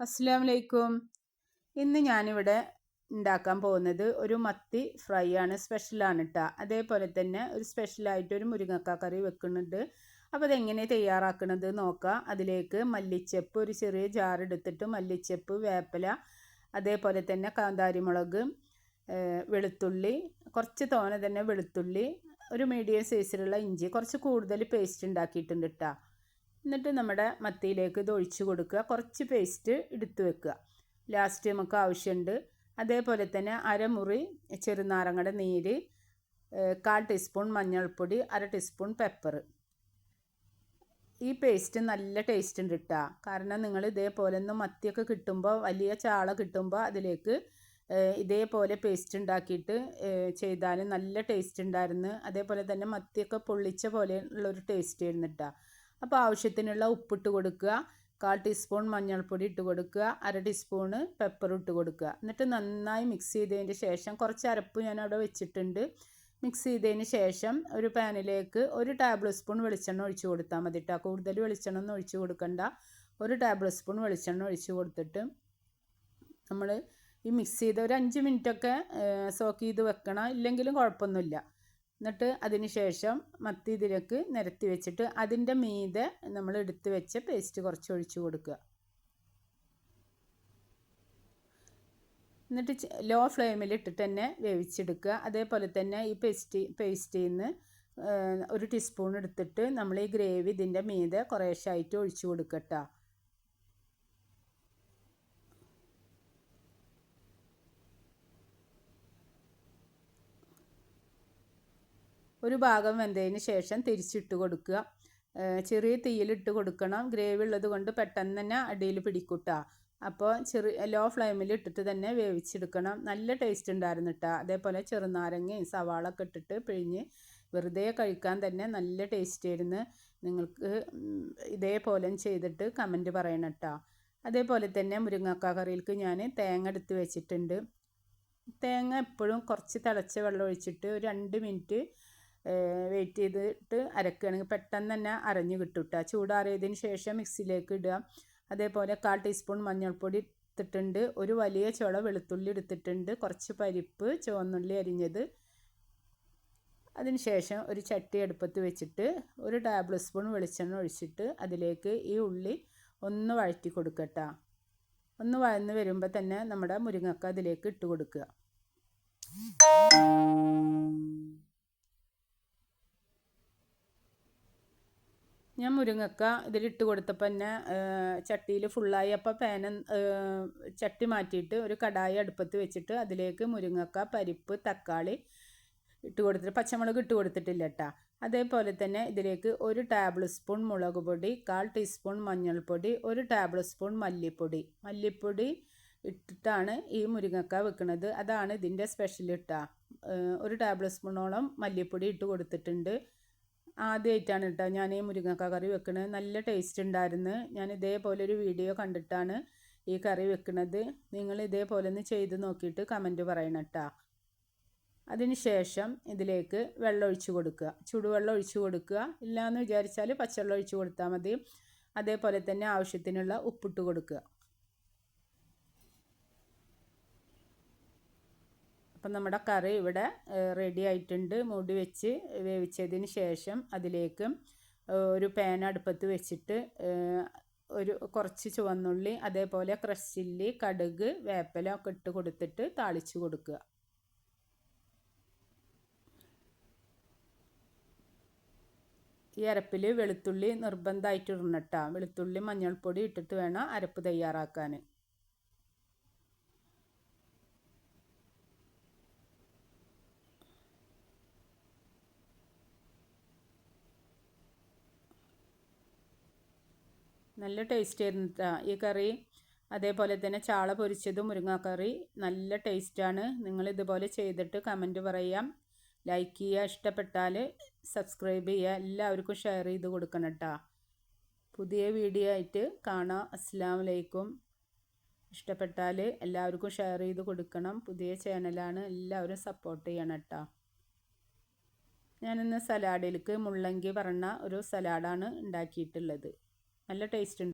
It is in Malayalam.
അസ്സാം വലൈക്കും ഇന്ന് ഞാനിവിടെ ഉണ്ടാക്കാൻ പോകുന്നത് ഒരു മത്തി ഫ്രൈ ആണ് സ്പെഷ്യലാണ് കേട്ടോ അതേപോലെ തന്നെ ഒരു സ്പെഷ്യലായിട്ട് ഒരു മുരിങ്ങക്ക കറി വെക്കുന്നുണ്ട്. അപ്പോൾ അതെങ്ങനെ തയ്യാറാക്കുന്നത് നോക്കാം. അതിലേക്ക് മല്ലിച്ചപ്പ് ഒരു ചെറിയ ജാർ എടുത്തിട്ട് മല്ലിച്ചപ്പ് വേപ്പില അതേപോലെ തന്നെ കാന്താരിമുളക് വെളുത്തുള്ളി കുറച്ച് തോന തന്നെ വെളുത്തുള്ളി ഒരു മീഡിയം സൈസിലുള്ള ഇഞ്ചി കുറച്ച് കൂടുതൽ പേസ്റ്റ് ഉണ്ടാക്കിയിട്ടുണ്ട് കേട്ടോ എന്നിട്ട് നമ്മുടെ മത്തിയിലേക്ക് ഇത് ഒഴിച്ചു കൊടുക്കുക. കുറച്ച് പേസ്റ്റ് എടുത്തു വെക്കുക. ലാസ്റ്റ് നമുക്ക് ആവശ്യമുണ്ട്. അതേപോലെ തന്നെ അരമുറി ചെറുനാരങ്ങയുടെ നീര് കാൽ ടീസ്പൂൺ മഞ്ഞൾപ്പൊടി അര ടീസ്പൂൺ പെപ്പർ ഈ പേസ്റ്റ് നല്ല ടേസ്റ്റ് ഉണ്ട് കേട്ടോ കാരണം നിങ്ങൾ ഇതേപോലെ ഒന്ന് മത്തിയൊക്കെ കിട്ടുമ്പോൾ വലിയ ചാള കിട്ടുമ്പോൾ അതിലേക്ക് ഇതേപോലെ പേസ്റ്റ് ഉണ്ടാക്കിയിട്ട് ചെയ്താൽ നല്ല ടേസ്റ്റ് ഉണ്ടായിരുന്നു. അതേപോലെ തന്നെ മത്തിയൊക്കെ പൊള്ളിച്ച പോലെ ഉള്ളൊരു ടേസ്റ്റ് ആയിരുന്നു കേട്ടോ അപ്പോൾ ആവശ്യത്തിനുള്ള ഉപ്പിട്ട് കൊടുക്കുക. കാൽ ടീസ്പൂൺ മഞ്ഞൾപ്പൊടി ഇട്ട് കൊടുക്കുക. അര ടീസ്പൂണ് പെപ്പർ ഇട്ട് കൊടുക്കുക. എന്നിട്ട് നന്നായി മിക്സ് ചെയ്തതിന് ശേഷം കുറച്ച് അരപ്പ് ഞാൻ അവിടെ വെച്ചിട്ടുണ്ട്. മിക്സ് ചെയ്തതിന് ശേഷം ഒരു പാനിലേക്ക് ഒരു ടേബിൾ സ്പൂൺ വെളിച്ചെണ്ണ ഒഴിച്ച് കൊടുത്താൽ മതി കേട്ടോ കൂടുതൽ വെളിച്ചെണ്ണ ഒന്നും ഒഴിച്ച് കൊടുക്കണ്ട. ഒരു ടേബിൾ സ്പൂൺ വെളിച്ചെണ്ണ ഒഴിച്ച് കൊടുത്തിട്ട് നമ്മൾ ഈ മിക്സ് ചെയ്ത് ഒരു അഞ്ച് മിനിറ്റൊക്കെ സോക്ക് ചെയ്ത് വെക്കണം. ഇല്ലെങ്കിലും കുഴപ്പമൊന്നുമില്ല. എന്നിട്ട് അതിന് ശേഷം മത്തി ഇതിലേക്ക് നിരത്തി വെച്ചിട്ട് അതിന്റെ മീതെ നമ്മൾ എടുത്ത് വെച്ച പേസ്റ്റ് കുറച്ച് ഒഴിച്ച് കൊടുക്കുക. എന്നിട്ട് ലോ ഫ്ലെയിമിൽ ഇട്ടിട്ട് തന്നെ വേവിച്ചെടുക്കുക. അതേപോലെ തന്നെ ഈ പേസ്റ്റ് പേസ്റ്റിൽ നിന്ന് ഒരു ടീസ്പൂൺ എടുത്തിട്ട് നമ്മൾ ഈ ഗ്രേവി ഇതിന്റെ മീതെ കുറേശ്ശായിട്ട് ഒഴിച്ചു കൊടുക്കട്ടോ ഒരു ഭാഗം വെന്തതിന് ശേഷം തിരിച്ചിട്ട് കൊടുക്കുക. ചെറിയ തീയിലിട്ട് കൊടുക്കണം. ഗ്രേവി ഉള്ളത് കൊണ്ട് പെട്ടെന്ന് തന്നെ അടിയിൽ പിടിക്കൂട്ട. അപ്പോൾ ചെറു ലോ ഫ്ലെയിമിൽ ഇട്ടിട്ട് തന്നെ വേവിച്ചെടുക്കണം. നല്ല ടേസ്റ്റ് ഉണ്ടായിരുന്നു കേട്ടോ അതേപോലെ ചെറുനാരങ്ങയും സവാളൊക്കെ ഇട്ടിട്ട് പിഴിഞ്ഞ് വെറുതെ കഴിക്കാൻ തന്നെ നല്ല ടേസ്റ്റ് ആയിരുന്നു. നിങ്ങൾക്ക് ഇതേപോലെ ചെയ്തിട്ട് കമന്റ് പറയണം കേട്ടോ അതേപോലെ തന്നെ മുരിങ്ങക്ക കറിയിലേക്ക് ഞാൻ തേങ്ങ എടുത്ത് വെച്ചിട്ടുണ്ട്. തേങ്ങ എപ്പോഴും കുറച്ച് തിളച്ച വെള്ളം ഒഴിച്ചിട്ട് ഒരു രണ്ട് മിനിറ്റ് വെയിറ്റ് ചെയ്തിട്ട് അരക്കുകയാണെങ്കിൽ പെട്ടെന്ന് തന്നെ അരഞ്ഞു കിട്ടും കേട്ടോ ചൂടാറിയതിന് ശേഷം മിക്സിയിലേക്ക് ഇടുക. അതേപോലെ കാൽ ടീസ്പൂൺ മഞ്ഞൾപ്പൊടി എടുത്തിട്ടുണ്ട് ഒരു വലിയ ചുള വെളുത്തുള്ളി എടുത്തിട്ടുണ്ട്. കുറച്ച് പരിപ്പ് ചുവന്നുള്ളി അരിഞ്ഞത്. അതിനുശേഷം ഒരു ചട്ടി അടുപ്പത്ത് വെച്ചിട്ട് ഒരു ടേബിൾ സ്പൂൺ വെളിച്ചെണ്ണ ഒഴിച്ചിട്ട് അതിലേക്ക് ഈ ഉള്ളി ഒന്ന് വഴറ്റി കൊടുക്കട്ട. ഒന്ന് വഴന്ന് വരുമ്പോൾ തന്നെ നമ്മുടെ മുരിങ്ങക്ക അതിലേക്ക് ഇട്ട് കൊടുക്കുക. ഞാൻ മുരിങ്ങക്ക ഇതിലിട്ട് കൊടുത്തപ്പോൾ തന്നെ ചട്ടിയിൽ ഫുള്ളായി അപ്പോൾ പാന ചട്ടി മാറ്റിയിട്ട് ഒരു കടായി അടുപ്പത്ത് വെച്ചിട്ട് അതിലേക്ക് മുരിങ്ങക്ക പരിപ്പ് തക്കാളി ഇട്ട് കൊടുത്തിട്ട് പച്ചമുളക് ഇട്ട് കൊടുത്തിട്ടില്ല കേട്ടോ അതേപോലെ തന്നെ ഇതിലേക്ക് ഒരു ടേബിൾ സ്പൂൺ മുളക് പൊടി കാൽ ടീസ്പൂൺ മഞ്ഞൾപ്പൊടി ഒരു ടേബിൾ സ്പൂൺ മല്ലിപ്പൊടി. മല്ലിപ്പൊടി ഇട്ടിട്ടാണ് ഈ മുരിങ്ങക്ക വെക്കുന്നത് അതാണ് ഇതിന്റെ സ്പെഷ്യൽ ഇട്ടാ ഒരു ടേബിൾ സ്പൂണോളം മല്ലിപ്പൊടി ഇട്ട് കൊടുത്തിട്ടുണ്ട്. ആദ്യമായിട്ടാണ് കേട്ടോ ഞാൻ ഈ മുരിങ്ങക്ക കറി വെക്കുന്നത് നല്ല ടേസ്റ്റ് ഉണ്ടായിരുന്നു. ഞാൻ ഇതേപോലെ ഒരു വീഡിയോ കണ്ടിട്ടാണ് ഈ കറി വെക്കുന്നത് നിങ്ങൾ ഇതേപോലെ ഒന്ന് ചെയ്ത് നോക്കിയിട്ട് കമന്റ് പറയണം കേട്ടോ. അതിനുശേഷം ഇതിലേക്ക് വെള്ളം ഒഴിച്ച് കൊടുക്കുക. ചുടുവെള്ളം ഒഴിച്ച് കൊടുക്കുക. ഇല്ലയെന്ന് വിചാരിച്ചാൽ പച്ചവെള്ളം ഒഴിച്ച് കൊടുത്താൽ മതി. അതേപോലെ തന്നെ ആവശ്യത്തിനുള്ള ഉപ്പിട്ട് കൊടുക്കുക. അപ്പം നമ്മുടെ കറി ഇവിടെ റെഡി ആയിട്ടുണ്ട്. മൂടി വെച്ച് വേവിച്ചതിന് ശേഷം അതിലേക്ക് ഒരു പാൻ അടുപ്പത്ത് വെച്ചിട്ട് ഒരു കുറച്ച് ചുവന്നുള്ളി അതേപോലെ ക്രഷ് ചില്ലി കടുക് വേപ്പില ഒക്കെ ഇട്ട് കൊടുത്തിട്ട് താളിച്ച് കൊടുക്കുക. ഈ അരപ്പിൽ വെളുത്തുള്ളി നിർബന്ധമായിട്ട് ഇടണം വെളുത്തുള്ളി മഞ്ഞൾപ്പൊടി ഇട്ടിട്ട് വേണം അരപ്പ് തയ്യാറാക്കാൻ. നല്ല ടേസ്റ്റ് ആയിരുന്നു ഈ കറി അതേപോലെ തന്നെ ചാള പൊരിച്ചതും മുരിങ്ങാക്കറി നല്ല ടേസ്റ്റാണ് നിങ്ങൾ ഇതുപോലെ ചെയ്തിട്ട് കമന്റ് പറയാം. ലൈക്ക് ചെയ്യുക ഇഷ്ടപ്പെട്ടാൽ സബ്സ്ക്രൈബ് ചെയ്യുക എല്ലാവർക്കും ഷെയർ ചെയ്ത് കൊടുക്കണം കേട്ടോ പുതിയ വീഡിയോ ആയിട്ട് കാണാം. അസ്സാം വലൈക്കും ഇഷ്ടപ്പെട്ടാൽ എല്ലാവർക്കും ഷെയർ ചെയ്ത് കൊടുക്കണം. പുതിയ ചാനലാണ് എല്ലാവരും സപ്പോർട്ട് ചെയ്യണം കേട്ടോ ഞാനിന്ന് സലാഡിലേക്ക് മുള്ളങ്കി പറഞ്ഞ ഒരു സലാഡാണ് ഉണ്ടാക്കിയിട്ടുള്ളത്. നല്ല ടേസ്റ്റ് ഉണ്ട്.